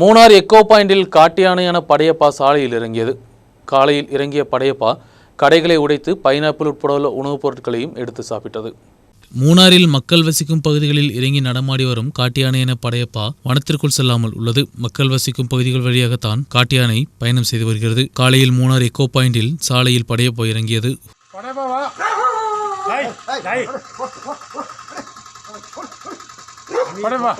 Munnar echo பாயிண்டில் காட்டு யானையான படையப்பா சாலையில் இறங்கியது. காலையில் இறங்கிய படையப்பா கடைகளை உடைத்து பைனாப்பிள் உட்பட உள்ள உணவுப் பொருட்களையும் எடுத்து சாப்பிட்டது. மூணாரில் மக்கள் வசிக்கும் பகுதிகளில் இறங்கி நடமாடி வரும் காட்டு யானை என படையப்பா வனத்திற்குள் செல்லாமல் உள்ளது. மக்கள் வசிக்கும் பகுதிகள் வழியாகத்தான் காட்டு யானை பயணம் செய்து வருகிறது. காலையில் மூணார் எக்கோ பாயிண்டில் சாலையில் படையப்பா இறங்கியது. படையப்பா.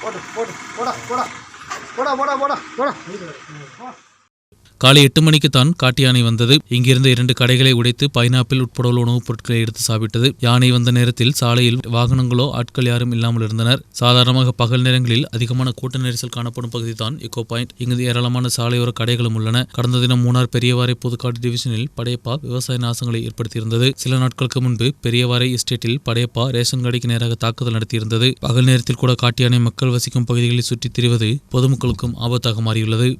போடு போடு போடா போடா போடா போடா போடா போடா காலை எட்டு மணிக்கு தான் காட்டு யானை வந்தது. இங்கிருந்த இரண்டு கடைகளை உடைத்து பைனாப்பிள் உட்பட உள்ள உணவுப் பொருட்களை எடுத்து சாப்பிட்டது. யானை வந்த நேரத்தில் சாலையில் வாகனங்களோ ஆட்கள் யாரும் இல்லாமல் இருந்தனர். சாதாரணமாக பகல் நேரங்களில் அதிகமான கூட்ட நெரிசல் காணப்படும் பகுதி தான் எக்கோ பாயிண்ட் இங்கு ஏராளமான சாலையோர கடைகளும் உள்ளன. கடந்த தினம் மூணார் பெரியவாரை புதுக்காடு டிவிஷனில் படையப்பா விவசாய நாசங்களை ஏற்படுத்தியிருந்தது. சில நாட்களுக்கு முன்பு பெரியவாரை எஸ்டேட்டில் படையப்பா ரேஷன் கடைக்கு நேராக தாக்குதல் நடத்தியிருந்தது. பகல் நேரத்தில் கூட காட்டு யானை மக்கள் வசிக்கும் பகுதிகளை சுற்றித் திரிவது பொதுமக்களுக்கும் ஆபத்தாக மாறியுள்ளது.